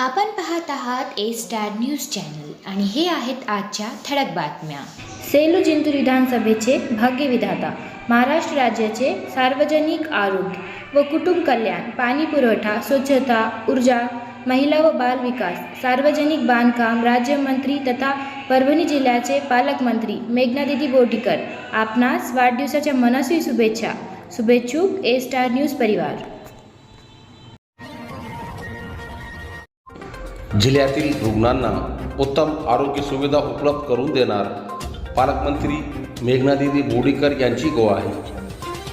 आपण पाहत आहात ए स्टार न्यूज चॅनल आणि हे आहेत आजच्या ठळक बातम्या. सेलू जिंतूर विधानसभेचे भाग्यविधाता महाराष्ट्र राज्याचे सार्वजनिक आरोग्य व कुटुंब कल्याण पाणी पुरवठा स्वच्छता ऊर्जा महिला व बाल विकास सार्वजनिक बांधकाम राज्यमंत्री तथा परभणी जिल्ह्याचे पालकमंत्री मेघनादिदी बोर्डीकर. आपणास वाढदिवसाच्या मनस्वी शुभेच्छा. शुभेच्छुक ए स्टार न्यूज परिवार. जिल्ह्यातील रुग्णांना उत्तम आरोग्य सुविधा उपलब्ध करून देणार पालकमंत्री मेघनादिदी बोडीकर यांची ग्वाही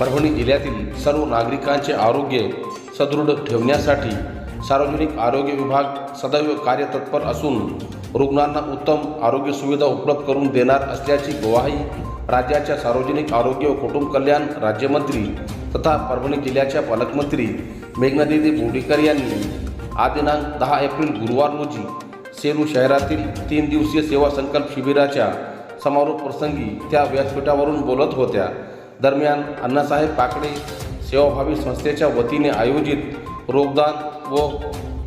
परभणी जिल्ह्यातील सर्व नागरिकांचे आरोग्य सदृढ ठेवण्यासाठी सार्वजनिक आरोग्य विभाग सदैव कार्यतत्पर असून रुग्णांना उत्तम आरोग्य सुविधा उपलब्ध करून देणार असल्याची ग्वाही राज्याच्या सार्वजनिक आरोग्य व कुटुंब कल्याण राज्यमंत्री तथा परभणी जिल्ह्याच्या पालकमंत्री मेघनादिदी बोडीकर यांनी आज दिनांक दहा एप्रिल गुरुवार रोजी सेलू शहरातील तीन दिवसीय सेवा संकल्प शिबिराच्या समारोप प्रसंगी त्या व्यासपीठावरून बोलत होत्या. दरम्यान अण्णासाहेब काकडे सेवाभावी संस्थेच्या वतीने आयोजित रोगदान व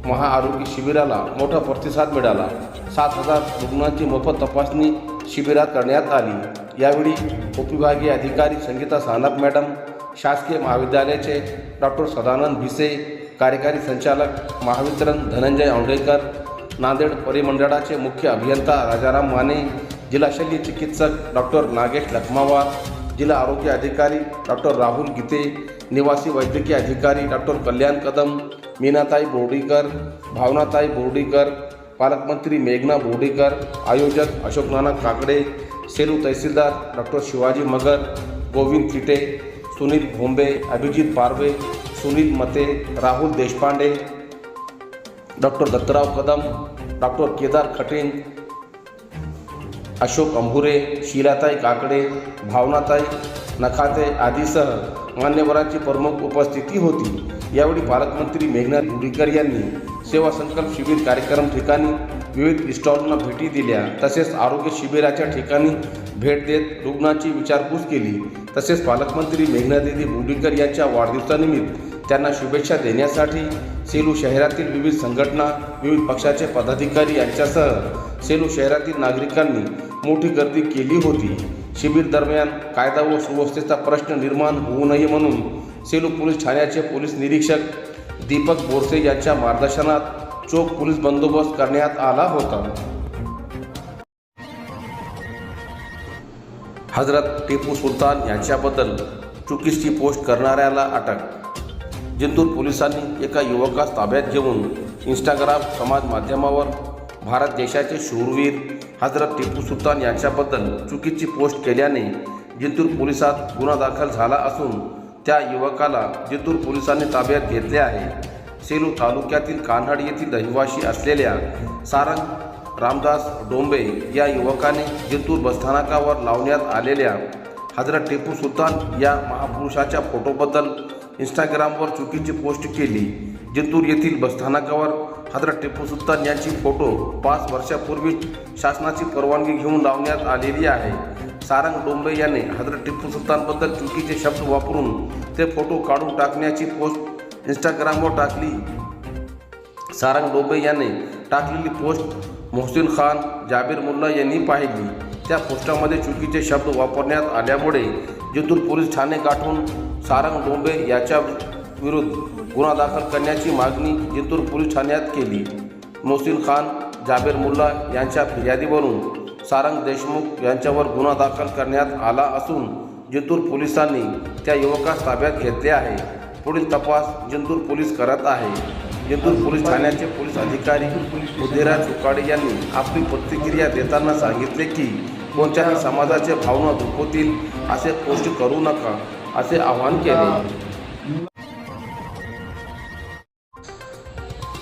महाआरोग्य शिबिराला मोठा प्रतिसाद मिळाला. सात हजार रुग्णांची मोफत तपासणी शिबिरात करण्यात आली. यावेळी उपविभागीय अधिकारी संगीता सानप मॅडम शासकीय महाविद्यालयाचे डॉक्टर सदानंद भिसे कार्यकारी संचालक महावितरण धनंजय औंडेकर नांदेड परिमंडळाचे मुख्य अभियंता राजाराम माने जिल्हा शल्य चिकित्सक डॉक्टर नागेश लखमावार जिल्हा आरोग्य अधिकारी डॉक्टर राहुल गीते निवासी वैद्यकीय अधिकारी डॉक्टर कल्याण कदम मीनाताई बोर्डीकर भावनाताई बोर्डीकर पालकमंत्री मेघना बोर्डीकर आयोजक अशोक नाना काकडे सेलू तहसीलदार doctor Shivaji Magar Govind Kite Sunil Bhombe Abhijit Parve Sunil Mate Rahul Deshpande doctor Dattarao Kadam doctor Kedar Khatin Ashok Ambhure Shilatai Kakade Bhavanatai Nakhate आदीसह मान्यवरांची प्रमुख उपस्थिती होती. यावेळी पालकमंत्री मेघनाथ गुडीकर यांनी सेवा संकल्प शिबिर कार्यक्रम ठिकाणी विविध स्टॉलना भेटी दिल्या. तसेच आरोग्य शिबिराच्या ठिकाणी भेट देत रुग्णांची विचारपूस केली. तसेच पालकमंत्री मेघनादेवी बुडीकर यांच्या वाढदिवसानिमित्त त्यांना शुभेच्छा देण्यासाठी सेलू शहरातील विविध संघटना विविध पक्षाचे पदाधिकारी यांच्यासह सेलू शहरातील नागरिकांनी मोठी गर्दी केली होती. शिबिर दरम्यान कायदा व सुव्यवस्थेचा प्रश्न निर्माण होऊ नये म्हणून सेलू पोलीस ठाण्याचे पोलीस निरीक्षक दीपक बोरसे यांच्या मार्गदर्शनात चोख पोलीस बंदोबस्त करण्यात आला होता. हजरत टिपू सुलतान यांच्याबद्दल चुकीची पोस्ट करणाऱ्याला अटक जिंतूर पोलिसांनी एका युवकास ताब्यात घेऊन इंस्टाग्राम समाज माध्यमावर भारत देशाचे शूरवीर हजरत टिपू सुलतान यांच्याबद्दल चुकीची पोस्ट केल्याने जिंतूर पोलिसात गुन्हा दाखल झाला असून त्या युवकाला जिंतूर पोलिसांनी ताब्यात घेतले आहे. सेलू तालुक्यातील कान्हाड येथील रहिवाशी असलेल्या सारंग रामदास डोंबे या युवकाने जिंतूर बसस्थानकावर लावण्यात आलेल्या हजरत टिपू सुलतान या महापुरुषाच्या फोटोबद्दल इंस्टाग्रामवर चुकीची पोस्ट केली. जिंतूर येथील बसस्थानकावर हजरत टिपू सुलतान यांची फोटो पाच वर्षापूर्वी शासनाची परवानगी घेऊन लावण्यात आलेली आहे. सारंग डोंबे याने हजरत टिपू सुलतानबद्दल चुकीचे शब्द वापरून ते फोटो काढून टाकण्याची पोस्ट इंस्टाग्रामवर टाकली. सारंग डोंबे याने टाकलेली पोस्ट मोहसिन खान जाबीर मुल्ला यांनी पाहिली. त्या पोस्टामध्ये चुकीचे शब्द वापरण्यात आल्यामुळे जिंतूर पोलीस ठाणे गाठून सारंग डोंबे याच्या विरुद्ध गुन्हा दाखल करण्याची मागणी जिंतूर पोलीस ठाण्यात केली. मोहसिन खान जाबेर मुल्ला यांच्या फिर्यादीवरून सारंग देशमुख यांच्यावर गुन्हा दाखल करण्यात आला असून जिंतूर पोलिसांनी त्या युवकास ताब्यात घेतले आहे. पुढील तपास जिंतूर पोलीस करत आहे. जिंतूर पोलीस ठाण्याचे पोलीस अधिकारी उदयराज चुकाडे यांनी आपली प्रतिक्रिया देताना सांगितले की कोणत्याही समाजाचे भावना दुखवतील असे पोस्ट करू नका असे आवाहन केले.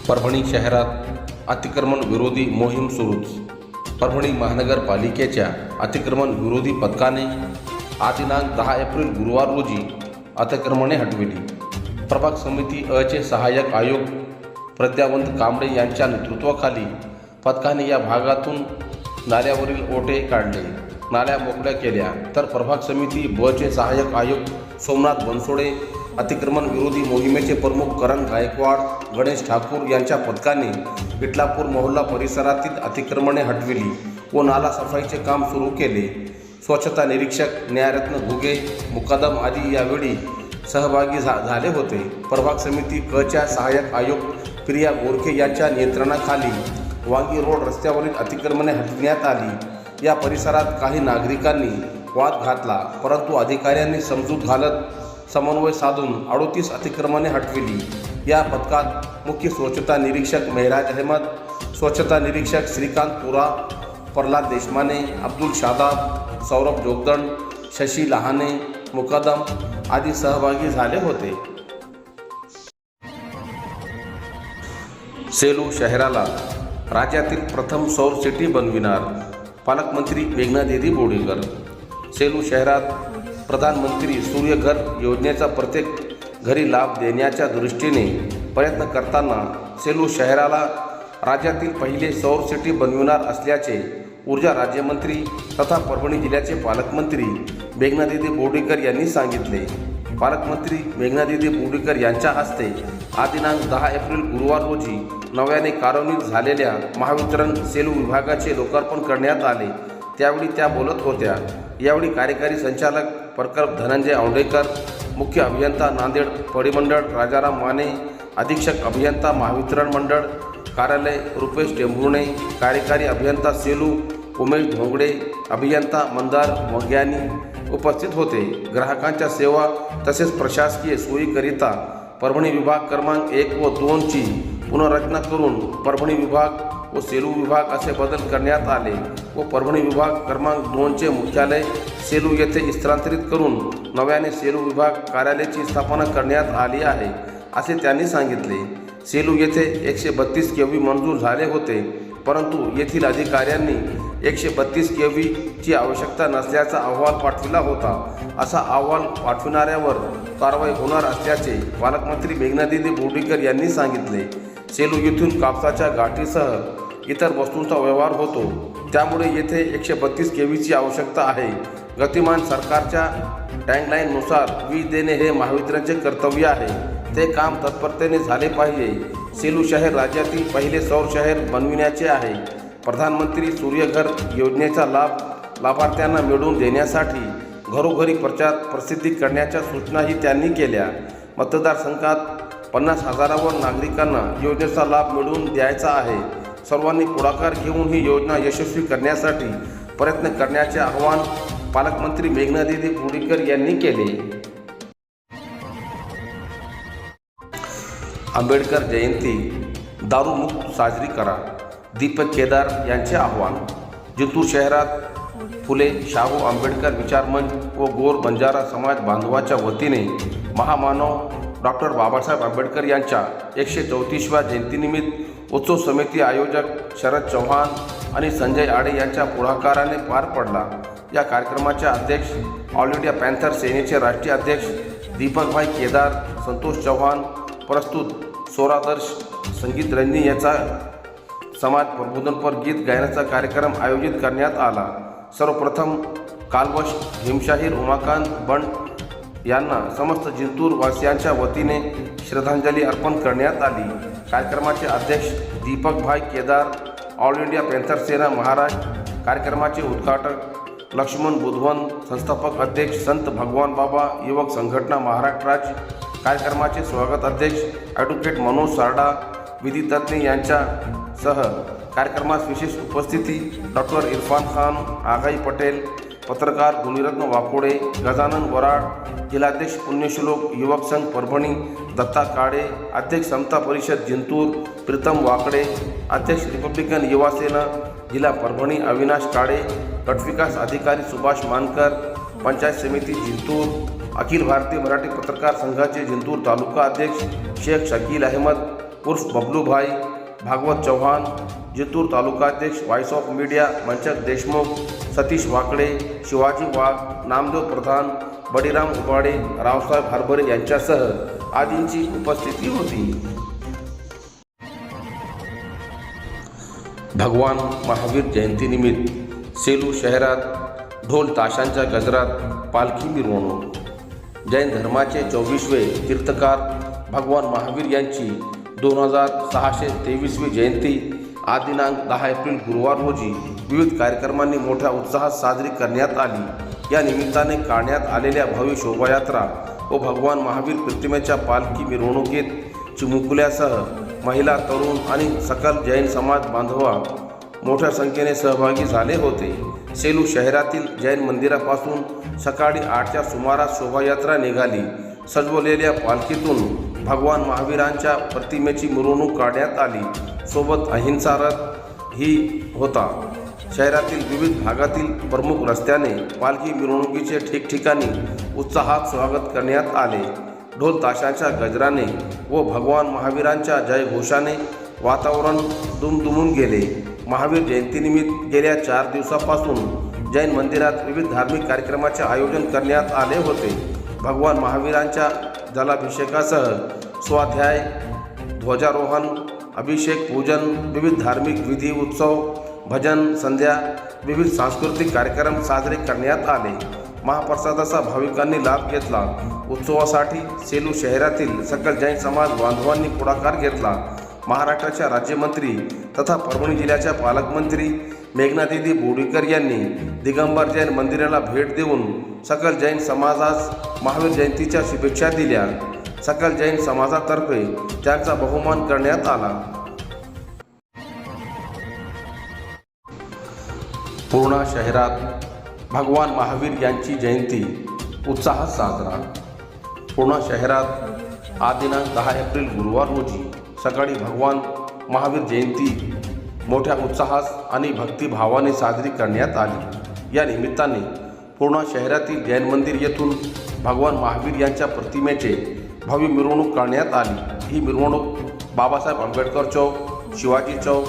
परभणी शहरात अतिक्रमण विरोधी मोहीम सुरूच. परभणी महानगरपालिकेच्या अतिक्रमण विरोधी पथकाने आज दिनांक दहा एप्रिल गुरुवार रोजी अतिक्रमणे हटविली. प्रभाग समिती अचे सहाय्यक आयोग प्रद्यावंत कांबळे यांच्या नेतृत्वाखाली पथकाने या भागातून नाल्यावरील ओटे काढले. नाल्या मोकळ्या केल्या. तर प्रभाग समिती बचे सहाय्यक आयुक्त सोमनाथ बनसोडे अतिक्रमण विरोधी मोहिमेचे प्रमुख करण गायकवाड गणेश ठाकूर यांच्या पथकाने विटलापूर मोहल्ला परिसरातील अतिक्रमणे हटविली व नाला सफाईचे काम सुरू केले. स्वच्छता निरीक्षक न्यायरत्न घुगे मुकादम आदी यावेळी सहभागी झा झाले होते. प्रभाग समिती कच्या सहाय्यक आयुक्त प्रिया गोरखे यांच्या नियंत्रणाखाली वांगी रोड रस्त्यावरील अतिक्रमणे हटविण्यात आली. या परिसरात काही नागरिकांनी वाद घातला परंतु अधिकाऱ्यांनी समजूत घालत समन्वय साधून अडोतीस अतिक्रमणे हटविली. या पथकात मुख्य स्वच्छता निरीक्षक मेहराज अहमद स्वच्छता निरीक्षक श्रीकांत पुरा प्रल्हाद देशमाने अब्दुल शादाब सौरभ जोगदंड शशी लहाने मुकदम आदी सहभागी झाले होते. सेलू शहराला राज्यातील प्रथम सौर सिटी बनविणार पालकमंत्री मेघनादेवी बोडेकर सेलू शहरात प्रधानमंत्री सूर्यघर योजनेचा प्रत्येक घरी लाभ देण्याच्या दृष्टीने प्रयत्न करताना सेलू शहराला राज्यातील पहिले सौर सिटी बनविणार असल्याचे ऊर्जा राज्यमंत्री तथा परभणी जिल्ह्याचे पालकमंत्री मेघनादेवी बोर्डीकर यांनी सांगितले. पालकमंत्री मेघनादेवी बोर्डीकर यांच्या हस्ते आदिनांक दिनांक दहा एप्रिल गुरुवार रोजी नव्याने कार्यान्वित झालेल्या महावितरण सेलू विभागाचे लोकार्पण करण्यात आले. त्यावेळी त्या बोलत होत्या. यावेळी कार्यकारी संचालक प्रकल्प धनंजय औंडेकर मुख्य अभियंता नांदेड परिमंडळ राजाराम माने अधीक्षक अभियंता महावितरण मंडळ कार्यालय रुपेश टेंभुर्णे कार्यकारी अभियंता सेलू उमेश धोंगडे अभियंता मंदार मग्यानी उपस्थित होते. ग्राहकांच्या सेवा तसेच प्रशासकीय सोयीकरिता परभणी विभाग क्रमांक एक व दोनची पुनर्रचना करून परभणी विभाग व सेलू विभाग असे बदल करण्यात आले व परभणी विभाग क्रमांक दोनचे मुख्यालय सेलू येथे स्थलांतरित करून नव्याने सेलू विभाग कार्यालयाची स्थापना करण्यात आली आहे असे त्यांनी सांगितले. सेलू येथे एकशे बत्तीस केव्ही मंजूर झाले होते परंतु येथील अधिकाऱ्यांनी एकशे बत्तीस के व्हीची आवश्यकता नसल्याचा अहवाल पाठविला होता. असा अहवाल पाठविणाऱ्यावर कारवाई होणार असल्याचे पालकमंत्री मेघनादिदी बोर्डीकर यांनी सांगितले. सेलू येथून कापसाच्या गाठीसह इतर वस्तूंचा व्यवहार होतो. त्यामुळे येथे एकशे बत्तीस केव्हीची आवश्यकता आहे. गतिमान सरकारच्या टँगलाईननुसार वीज देणे हे महावितरणचे कर्तव्य आहे. ते काम तत्परतेने झाले पाहिजे. सेलू शहर राज्यातील पहिले सौर शहर बनविण्याचे आहे. प्रधानमंत्री सूर्यघर योजनेचा लाभ लाभार्थ्यांना मिळवून देण्यासाठी घरोघरी प्रचार प्रसिद्धी करण्याच्या सूचनाही त्यांनी केल्या. मतदारसंघात पन्नास हजारावर नागरिकांना योजनेचा लाभ मिळवून द्यायचा आहे. सर्वांनी पुढाकार घेऊन ही योजना यशस्वी करण्यासाठी प्रयत्न करण्याचे आवाहन पालकमंत्री मेघनादेवी पुडीकर यांनी केले. आंबेडकर जयंती दारूमुक्त साजरी करा दीपक केदार यांचे आव्हान. जिंतूर शहरात फुले शाहू आंबेडकर विचारमंच व गोर बंजारा समाज बांधवाच्या वतीने महामानव डॉक्टर बाबासाहेब आंबेडकर यांच्या एकशे चौतीसव्या जयंतीनिमित्त उत्सव समिती आयोजक शरद चव्हाण आणि संजय आडे यांच्या पुढाकाराने पार पडला. या कार्यक्रमाचे अध्यक्ष ऑल इंडिया पॅन्थर सेनेचे राष्ट्रीय अध्यक्ष दीपकभाई केदार संतोष चव्हाण प्रस्तुत सोरादर्श संगीत रंजनी याचा समाज प्रबोधनपर गीत गायनाचा कार्यक्रम आयोजित करण्यात आला. सर्वप्रथम कालवश हिमशाहीर उमाकांत बंड यांना समस्त जिंतूर वासियांच्या वतीने श्रद्धांजली अर्पण करण्यात आली. कार्यक्रमाचे अध्यक्ष Deepakbhai Kedar All India Panther Sena Maharashtra कार्यक्रमाचे उद्घाटक लक्ष्मण बुधवन संस्थापक अध्यक्ष संत भगवान बाबा युवक संघटना महाराष्ट्र राज्य कार्यक्रमाचे स्वागत अध्यक्ष ॲडव्होकेट मनोज सारडा विधितज्ञ यांच्यासह कार्यक्रमास विशेष उपस्थिती डॉक्टर इरफान खान आगाई पटेल पत्रकार गुणिरत्न वाकोडे गजानन वराड जिल्हाध्यक्ष पुण्यश्लोक युवक संघ परभणी दत्ता काळे अध्यक्ष समता परिषद जिंतूर प्रीतम वाकडे अध्यक्ष रिपब्लिकन युवा सेना जिल्हा परभणी अविनाश काळे गटविकास अधिकारी सुभाष मानकर पंचायत समिती जिंतूर अखिल भारतीय मराठी पत्रकार संघाचे जिंतूर तालुका अध्यक्ष शेख शकील अहमद उर्फ बबलूभाई भागवत चव्हाण जितूर तालुकाध्यक्ष व्हॉइस ऑफ मीडिया मंचक देशमुख सतीश वाकडे शिवाजी वाघ नामदेव प्रधान बडीराम उबाडे रावसाहेब हरभरे यांच्यासह आदींची उपस्थिती होती. भगवान महावीर जयंतीनिमित्त सेलू शहरात ढोल ताशांच्या गजरात पालखी मिरवणूक. जैन धर्माचे चोवीसवे तीर्थकार भगवान महावीर यांची दोन हजार सहाशे तेवीसवी जयंती आज दिनांक दहा एप्रिल गुरुवार रोजी विविध कार्यक्रमांनी मोठ्या उत्साहात साजरी करण्यात आली. या निमित्ताने काढण्यात आलेल्या भव्य शोभायात्रा व भगवान महावीर प्रतिमेच्या पालखी मिरवणुकीत चिमुकल्यासह महिला तरुण आणि सकल जैन समाज बांधवा मोठ्या संख्येने सहभागी झाले होते. सेलू शहरातील जैन मंदिरापासून सकाळी आठच्या सुमारास शोभायात्रा निघाली. सजवलेल्या पालखीतून भगवान महावीरांच्या प्रतिमेची मिरवणूक काढण्यात आली. सोबत अहिंसा रथ ही होता. शहरातील विविध भागातील प्रमुख रस्त्याने पालखी मिरवणुकीचे ठिकठिकाणी उत्साहात स्वागत करण्यात आले. ढोल ताशाच्या गजराने व भगवान महावीरांच्या जयघोषाने वातावरण दुमदुमून गेले. महावीर जयंतीनिमित्त गेल्या चार दिवसापासून जैन मंदिरात विविध धार्मिक कार्यक्रमाचे आयोजन करण्यात आले होते. भगवान महावीरांच्या जलाभिषेकासह स्वाध्याय ध्वजारोहण अभिषेक पूजन विविध धार्मिक विधी उत्सव भजन संध्या विविध सांस्कृतिक कार्यक्रम साजरे करण्यात आले. महाप्रसादाचा भाविकांनी लाभ घेतला. उत्सवासाठी सेलू शहरातील सकल जैन समाज बांधवांनी पुढाकार घेतला. महाराष्ट्राच्या राज्यमंत्री तथा परभणी जिल्ह्याच्या पालकमंत्री मेघनादिदी बोडीकर यांनी दिगंबर जैन मंदिराला भेट देऊन सकल जैन समाजास महावीर जयंतीच्या शुभेच्छा दिल्या. सकल जैन समाजातर्फे त्यांचा बहुमान करण्यात आला. पूर्णा शहरात भगवान महावीर यांची जयंती उत्साहात साजरा. पूर्णा शहरात आज दिनांक दहा एप्रिल गुरुवार रोजी सकाळी भगवान महावीर जयंती मोठ्या उत्साहात आणि भक्तिभावाने साजरी करण्यात आली. या निमित्ताने पूर्णा शहरातील जैन मंदिर येथून भगवान महावीर यांच्या प्रतिमेचे भव्य मिरवणूक करण्यात आली. ही मिरवणूक बाबासाहेब आंबेडकर चौक शिवाजी चौक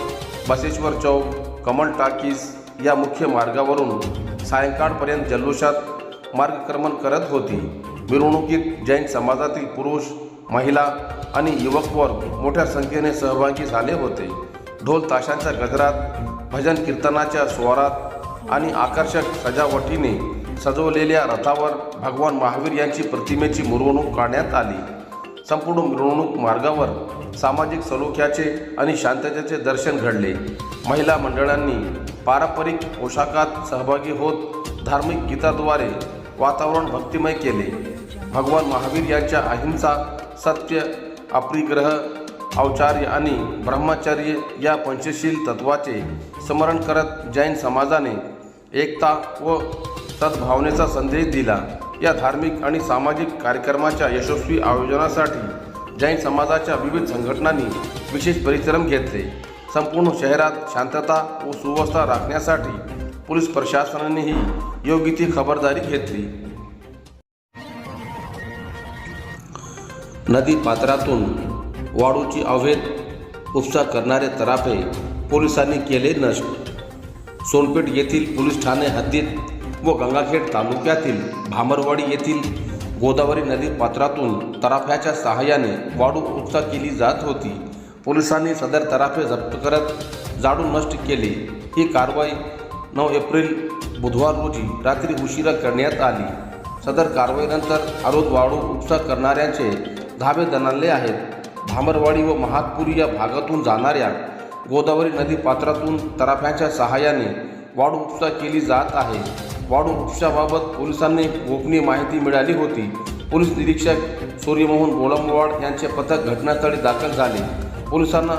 बसेश्वर चौक कमल टाकीज या मुख्य मार्गावरून सायंकाळपर्यंत जल्लोषात मार्गक्रमण करत होती. मिरवणुकीत जैन समाजातील पुरुष महिला आणि युवक वर्ग मोठ्या संख्येने सहभागी झाले होते. ढोल ताशांच्या गजरात भजन कीर्तनाच्या स्वरात आणि आकर्षक सजावटीने सजवलेल्या रथावर भगवान महावीर यांची प्रतिमेची मिरवणूक काढण्यात आली. संपूर्ण मिरवणूक मार्गावर सामाजिक सलोख्याचे आणि शांततेचे दर्शन घडले. महिला मंडळांनी पारंपरिक पोशाखात सहभागी होत धार्मिक गीताद्वारे वातावरण भक्तिमय केले. भगवान महावीर यांच्या अहिंसा सत्य अप्रिग्रह औचार्य आणि ब्रह्मचर्य या पंचशील तत्वाचे स्मरण करत जैन समाजाने एकता व सद्भावनेचा संदेश दिला. या धार्मिक आणि सामाजिक कार्यक्रमाच्या यशस्वी आयोजनासाठी जैन समाजाच्या विविध संघटनांनी विशेष परिश्रम घेतले. संपूर्ण शहरात शांतता व सुव्यवस्था राखण्यासाठी पोलीस प्रशासनानेही योग्य ती खबरदारी घेतली. नदी पात्रातून वाळूची अवैध उपसा करणारे तराफे पोलिसांनी केले नष्ट. सोनपेठ येथील पोलीस ठाणे हद्दीत व गंगाखेड तालुक्यातील भामरवाडी येथील गोदावरी नदी पात्रातून तराफ्याच्या सहाय्याने वाळू उपसा केली जात होती. पोलिसांनी सदर तराफे जप्त करत जाळून नष्ट केले. ही कारवाई नऊ एप्रिल बुधवार रोजी रात्री उशिरा करण्यात आली. सदर कारवाईनंतर आरोद वाळू उपसा करणाऱ्यांचे धाबे दणाणले आहेत. धामरवाडी व महातपुरी या भागातून जाणाऱ्या गोदावरी नदी पात्रातून तराफ्याच्या सहाय्याने वाढ उपसा केली जात आहे. वाढ उपशाबाबत पोलिसांनी गोपनीय माहिती मिळाली होती. पोलीस निरीक्षक सूर्यमोहन गोळंबवाड यांचे पथक घटनास्थळी दाखल झाले. पोलिसांना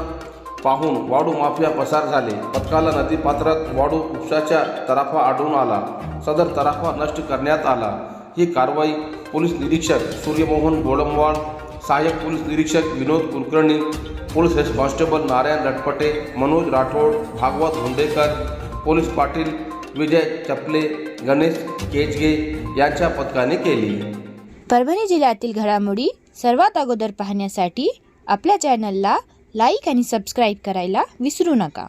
पाहून वाडू माफिया पसार झाले. पथकाला नदीपात्रात वाडू उपशाच्या तराफा आढळून आला. सदर तराफा नष्ट करण्यात आला. ही कारवाई पोलीस निरीक्षक सूर्यमोहन गोळंबवाड सहाय्यक पोलीस निरीक्षक Vinod Kulkarni police head constable Narayan Latpate Manoj Rathod Bhagwat Hundekar police Patil Vijay Chaple Ganesh Kejge यांच्या पथकाने केली. परभणी जिल्ह्यातील घडामोडी सर्वात अगोदर पाहण्यासाठी आपल्या चॅनलला लाईक आणि सबस्क्राईब करायला विसरू नका.